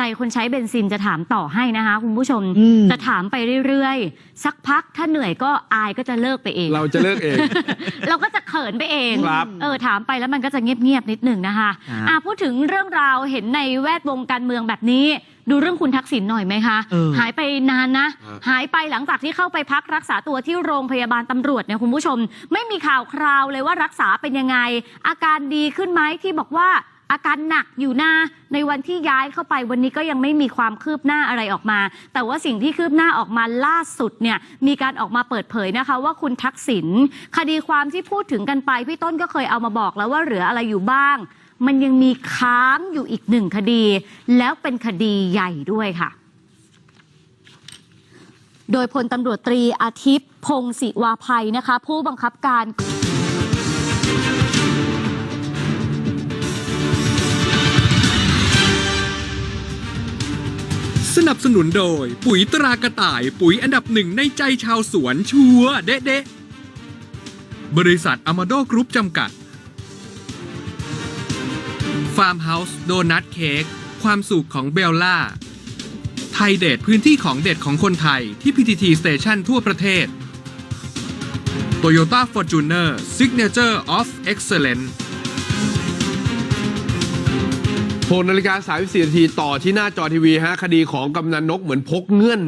ใจคนใช้เบนซินจะถามต่อให้นะคะคุณผู้ชมอืมแต่ถามไปเรื่อยๆ สักพักถ้าเหนื่อยก็อายก็จะเลิกไปเอง เราจะเลิกเอง เราก็จะเขินไปเองครับเออถามไปแล้วมันก็จะเงียบๆนิดหนึ่งนะคะครับอะพูดถึงเรื่องราวเห็นในแวดวงการเมืองแบบนี้ ดูเรื่องคุณทักษิณหน่อยไหมคะ เออ หายไปนานนะฮะหายไปหลังจากที่เข้าไปพักรักษาตัวที่โรงพยาบาลตำรวจเนี่ยคุณผู้ชม ไม่มีข่าวคราวเลยว่ารักษาเป็นยังไง อาการดีขึ้นไหมที่บอกว่า อาการหนักอยู่หนะในวันที่ย้ายเข้าไปวันนี้ก็ยังไม่มีความคืบหน้าอะไรออกมา แต่ว่าสิ่งที่คืบหน้าออกมาล่าสุดเนี่ยมีการออกมาเปิดเผยนะคะ ว่าคุณทักษิณคดีความที่พูดถึงกันไปพี่ต้นก็เคยเอามาบอกแล้วว่าเหลืออะไรอยู่บ้าง มันยังมีค้างอยู่อีกหนึ่งคดี แล้วเป็นคดีใหญ่ด้วยค่ะ โดยพลตำรวจตรีอาทิตย์พงศิวาภัยนะคะ ผู้บังคับการ นับสนุนโดย ปุ๋ยตรากระต่ายปุ๋ยอันดับหนึ่งในใจชาวสวนชัวร์เด๊ะเดะบริษัทอมาโดกรุ๊ปจำกัด ฟาร์มเฮาส์โดนัทเค้กความสุขของเบลล่า ไทยเดทพื้นที่ของเด็ดของคนไทยที่ PTT Station ทั่วประเทศ Toyota Fortuner Signature of Excellence 6นาฬิกา34นาทีต่อที่หน้าจอทีวีฮะคดีของกำนันนกเหมือนพกเงื่อน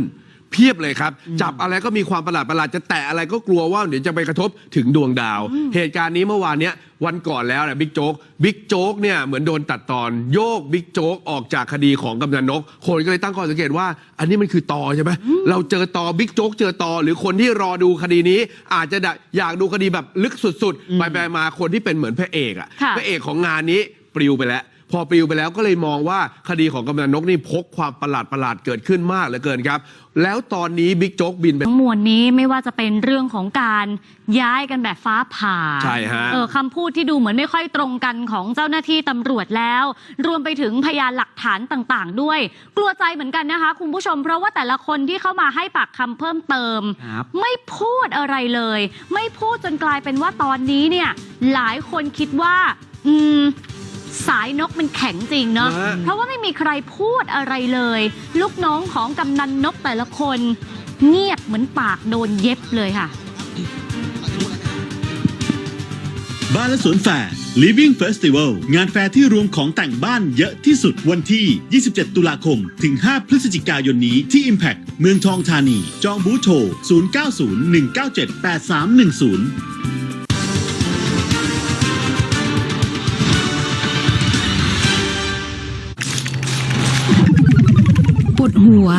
เพียบเลยครับ จับอะไรก็มีความประหลาดประหลาดจะแตะอะไรก็กลัวว่าเดี๋ยวจะไปกระทบถึงดวงดาว เหตุการณ์นี้เมื่อวานเนี้ยวันก่อนแล้วนะบิ๊กโจ๊กบิ๊กโจ๊กเนี่ยเหมือนโดนตัดตอน โยกบิ๊กโจ๊กออกจากคดีของกำนันนก คนก็เลยตั้งข้อสังเกตว่า อันนี้มันคือตอใช่ไหมเราเจอตอบิ๊กโจ๊กเจอตอหรือคนที่รอดูคดีนี้ อาจจะอยากดูคดีแบบลึกสุดๆไปไปมาคนที่เป็นเหมือนพระเอกอะค่ะพระเอกของงานนี้ปลิวไปแล้ว พอปลิวไปแล้วก็เลยมองว่าคดีของกำนันนกนี่พกความประหลาดประหลาดๆเกิดขึ้นมากเหลือเกินครับ แล้วตอนนี้บิ๊กโจ๊กบินไปทั้งมวลนี้ไม่ว่าจะเป็นเรื่องของการย้ายกันแบบฟ้าผ่าใช่ฮะเออคำพูดที่ดูเหมือนไม่ค่อยตรงกันของเจ้าหน้าที่ตำรวจแล้ว รวมไปถึงพยานหลักฐานต่าง ๆ ด้วย กลัวใจเหมือนกันนะคะ คุณผู้ชมเพราะว่าแต่ละคนที่เข้ามาให้ปากคำเพิ่มเติม ครับไม่พูดอะไรเลย ไม่พูดจนกลายเป็นว่าตอนนี้เนี่ย หลายคนคิดว่า อืม สายนกมันแข็งจริงเนาะฮะเพราะว่าไม่มีใครพูดอะไรเลย ลูกน้องของกำนันนกแต่ละคน เงียบเหมือนปากโดนเย็บเลยค่ะ บ้านและสวนแฟร์ Living Festival งานแฟร์ที่รวมของแต่งบ้านเยอะที่สุดวันที่ 27 ตุลาคม ถึง 5 พฤศจิกายนนี้ที่ Impact เมืองทองธานี จองบูธโทร 0901978310 หัว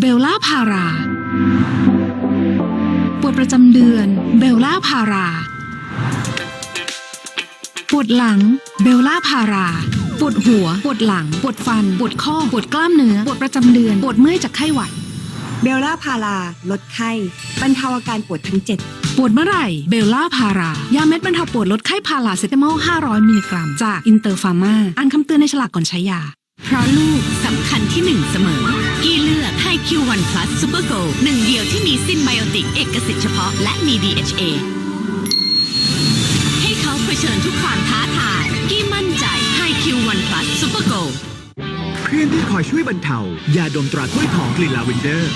เบลล่าพารา ปวดประจำเดือน เบลล่าพารา ปวดหลัง เบลล่าพารา ปวดหัว ปวดหลัง ปวดฟัน ปวดข้อ ปวดกล้ามเนื้อ ปวดประจำเดือน ปวดเมื่อยจากไข้หวัด เบลล่าพารา ลดไข้ บรรเทาอาการปวดทั้ง7ปวดเมื่อไหร่ เบลล่าพารายาเม็ดบรรเทาปวดลดไข้พาราเซตามอล 500 มิลลิกรัม จากอินเตอร์ฟาร์มาอ่านคำเตือนในฉลากก่อนใช้ยา เพราะลูกสำคัญ ให้ Q1 Plus Super Go หนึ่งเดียวที่มีซินไบโอติกเอกสิทธิ์เฉพาะและมี DHA ให้เขาเผชิญทุกความท้าทายกี้มั่นใจให้ Q1 Plus Super Go เพื่อนที่คอยช่วยบรรเทายาดมตราถ้วยทองกลิ่นลาเวนเดอร์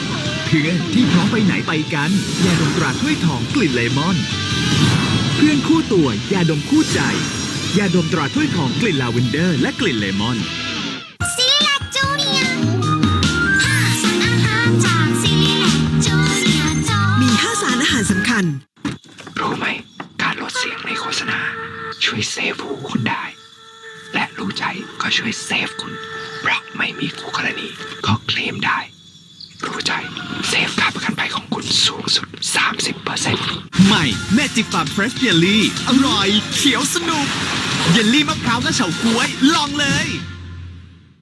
เพื่อนที่พร้อมไปไหนไปกันยาดมตราถ้วยทองกลิ่นเลมอน เพื่อนคู่ตัวยาดมคู่ใจ ยาดมตราถ้วยทองกลิ่นลาเวนเดอร์ และกลิ่นเลมอน อาหารสำคัญรู้ไหม การลดเสียงในโฆษณา ช่วยเซฟหูคุณได้ และรู้ใจก็ช่วยเซฟคุณ เพราะไม่มีคู่กรณีก็เคลมได้ รู้ใจเซฟค่าประกันภัยของคุณสูงสุด 30%ใหม่แม่จิกฟาร์มเฟรชเยลลี่อร่อย เขียวสนุกเยลลี่มะพร้าวและเฉาก๊วยลองเลย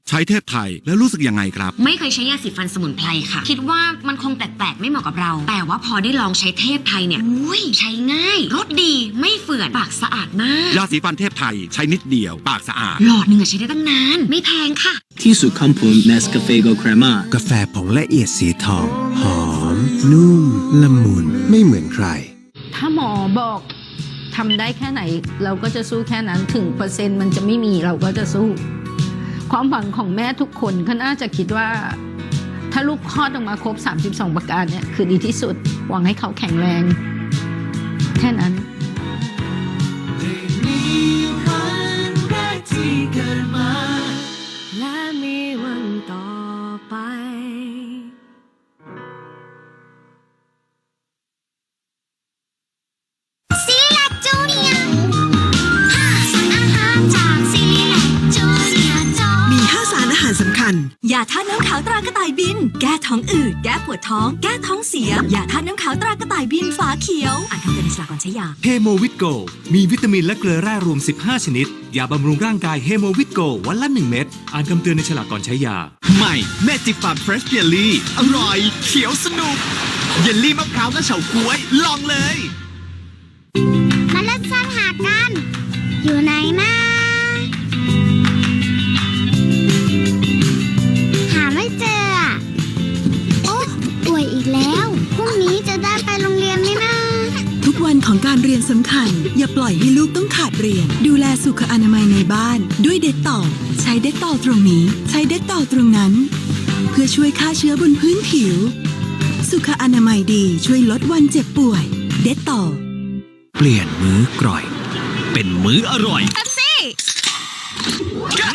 ใช้เทพไทยแล้วรู้สึกยังไงครับ ไม่เคยใช้ยาสีฟันสมุนไพรค่ะ คิดว่ามันคงแปลกๆไม่เหมาะกับเรา แต่ว่าพอได้ลองใช้เทพไทยเนี่ยอุ้ยใช้ง่ายรสดีไม่เฝื่อนปากสะอาดมากยาสีฟันเทพไทยใช้นิดเดียวปากสะอาด หลอดหนึ่งอะใช้ได้ตั้งนานไม่แพงค่ะ ที่สุดคำพูนเนสกาเฟโกครมากาแฟผงละเอียดสีทอง หอม นุ่มละมุนไม่เหมือนใคร ถ้าหมอบอกทำได้แค่ไหน เราก็จะสู้แค่นั้นถึงเปอร์เซ็นต์มันจะไม่มีเราก็จะสู้ ความหวังของแม่ทุกคนก็น่าจะคิดว่า ถ้าลูกคลอดออกมาครบ 32 ประการเนี่ยคือดีที่สุด หวังให้เขาแข็งแรง แค่นั้น ญยาท่าตุน้ำขาวตรากระต่ายบิน แก้ท้องอืด แก้ปวดท้อง แก้ท้องเสีย ยาท่าตุน้ำขาวตรากระต่ายบินฝาเขียว อ่านคำเตือนในฉลากก่อนใช้ยา เฮโมวิตโก มีวิตามินและเกลือแร่รวม 15 ชนิด ยาบำรุงร่างกายเฮโมวิตโกวันละ 1 เม็ด อ่านคำเตือนในฉลากก่อนใช้ยา ใหม่แม่จิกฟาร์มเฟรชเยลลี่ อร่อย เขียวสนุก เยลลี่มะพร้าวและเฉาก๊วย ลองเลย มาเล่นซ่อนหากัน อยู่ไหนนะ กวันของการเรียนสำคัญ อย่าปล่อยให้ลูกต้องขาดเรียน ดูแลสุขอนามัยในบ้าน ด้วยเด็ดต่อ ใช้เด็ดต่อตรงนี้ ใช้เด็ดต่อตรงนั้น เพื่อช่วยฆ่าเชื้อบนพื้นผิว สุขอนามัยดีช่วยลดวันเจ็บป่วย เด็ดต่อ เปลี่ยนมื้อกร่อย เป็นมื้ออร่อยแล้ว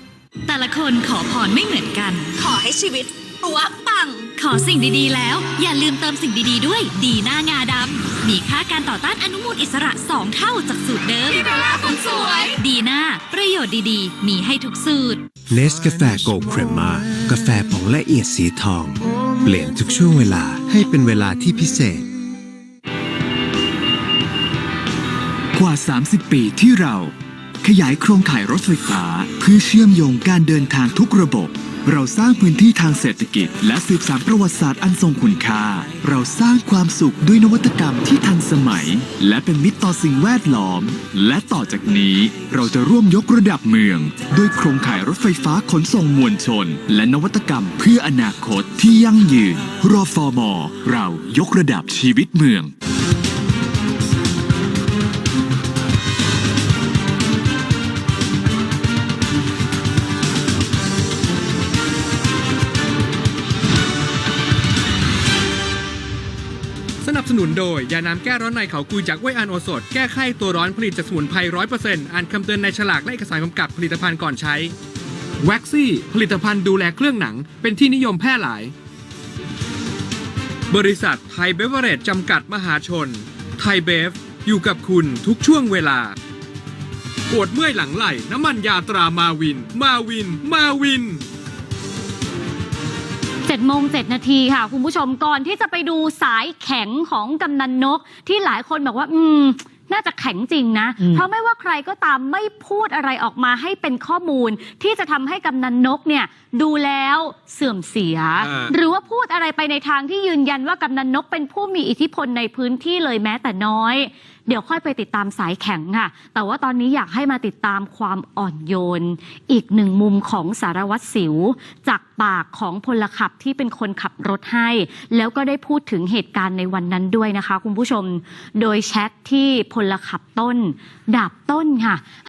แต่ละคนขอพรไม่เหมือนกัน ขอให้ชีวิตปัวปัง ขอสิ่งดีๆแล้ว อย่าลืมเติมสิ่งดีๆด้วย ดีหน้างาดำมีค่าการต่อต้านอนุมูลอิสระ 2 เท่าจากสูตรเดิมดีหน้าคนสวย ดีหน้า ประโยชน์ดีๆ มีให้ทุกสูตรเนสกาแฟโกลด์เครมมากาแฟผงละเอียดสีทอง เปลี่ยนทุกช่วงเวลาให้เป็นเวลาที่พิเศษ กว่า 30 ปีที่เรา ขยายโครงข่ายรถไฟฟ้า เพื่อเชื่อมโยงการเดินทางทุกระบบ เราสร้างพื้นที่ทางเศรษฐกิจ และสืบสานประวัติศาสตร์อันทรงคุณค่า เราสร้างความสุขด้วยนวัตกรรมที่ทันสมัย และเป็นมิตรต่อสิ่งแวดล้อม และต่อจากนี้เราจะร่วมยกระดับเมือง ด้วยโครงข่ายรถไฟฟ้าขนส่งมวลชน และนวัตกรรมเพื่ออนาคตที่ยั่งยืนรอฟอมอเรายกระดับชีวิตเมือง สนุนโดย ยาน้ำแก้ร้อนในเขากุยจากเวยอันโอสถแก้ไข้ตัวร้อนผลิตจากสมุนไพรร้อยเปอร์เซ็นต์อ่านคำเตือนในฉลากและเอกสารกำกับผลิตภัณฑ์ก่อนใช้แว็กซี่ผลิตภัณฑ์ดูแลเครื่องหนัง เป็นที่นิยมแพร่หลาย บริษัทไทยเบเวอร์เรจจำกัดมหาชน ไทยเบฟ อยู่กับคุณทุกช่วงเวลา ปวดเมื่อยหลังไหล่น้ำมันยาตรามาวิน มาวิน มาวิน 7โมง7นาทีค่ะ คุณผู้ชมก่อนที่จะไปดูสายแข็งของกำนันนก ที่หลายคนบอกว่า อืม น่าจะแข็งจริงนะ เพราะไม่ว่าใครก็ตามไม่พูดอะไรออกมาให้เป็นข้อมูล ที่จะทำให้กำนันนกเนี่ยดูแล้วเสื่อมเสีย อ่า หรือว่าพูดอะไรไปในทางที่ยืนยันว่ากำนันนกเป็นผู้มีอิทธิพลในพื้นที่เลยแม้แต่น้อยเดี๋ยวค่อยไปติดตามสายแข็งค่ะ แต่ว่าตอนนี้อยากให้มาติดตามความอ่อนโยน อีกหนึ่งมุมของสารวัตรสิว จากปากของพลขับที่เป็นคนขับรถให้ แล้วก็ได้พูดถึงเหตุการณ์ในวันนั้นด้วยนะคะ คุณผู้ชม โดยแชทที่พลขับต้น ดาบต้นค่ะ